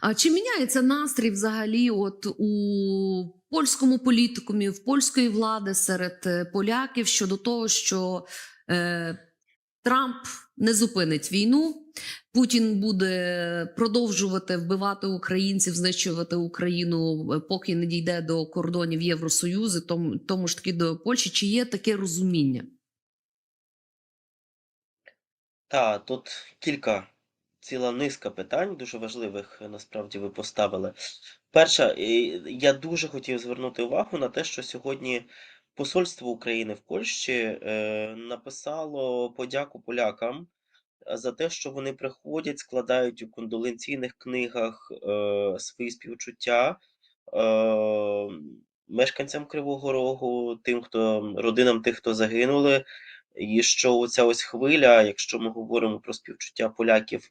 А чи міняється настрій взагалі от у польському політикумі, в польської влади серед е, поляків щодо того, що е, Трамп не зупинить війну, Путін буде продовжувати вбивати українців, знищувати Україну, е, поки не дійде до кордонів Євросоюзу, тому, тому ж таки до Польщі. Чи є таке розуміння? Та, тут кілька, ціла низка питань, дуже важливих е, насправді ви поставили. Перше, і я дуже хотів звернути увагу на те, що сьогодні Посольство України в Польщі е, написало подяку полякам е, за те, що вони приходять, складають у кондоленційних книгах свої співчуття мешканцям Кривого Рогу, тим, хто родинам тих, хто загинули. І що оця ось хвиля, якщо ми говоримо про співчуття поляків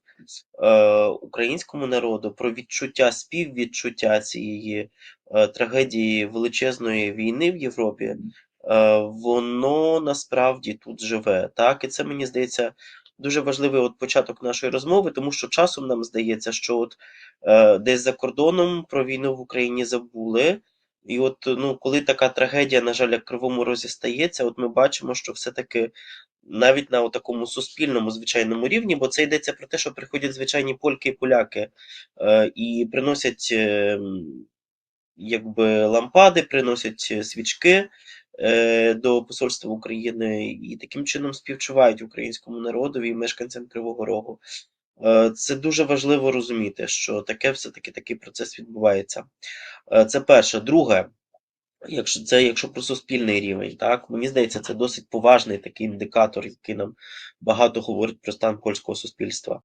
е, українському народу, про відчуття, співвідчуття цієї е, трагедії величезної війни в Європі, е, воно насправді тут живе. Так, і це мені здається дуже важливий от початок нашої розмови, тому що часом нам здається, що от е, десь за кордоном про війну в Україні забули. І от ну, коли така трагедія, на жаль, як Кривому Розі стається, от ми бачимо, що все-таки навіть на такому суспільному звичайному рівні, бо це йдеться про те, що приходять звичайні польки і поляки е, і приносять е, якби лампади, приносять е, свічки е, до посольства України і таким чином співчувають українському народові і мешканцям Кривого Рогу. Е, Це дуже важливо розуміти, що таке все-таки такий процес відбувається. Е, Це перше. Друге, якщо це якщо про суспільний рівень, так мені здається, це досить поважний такий індикатор, який нам багато говорить про стан польського суспільства.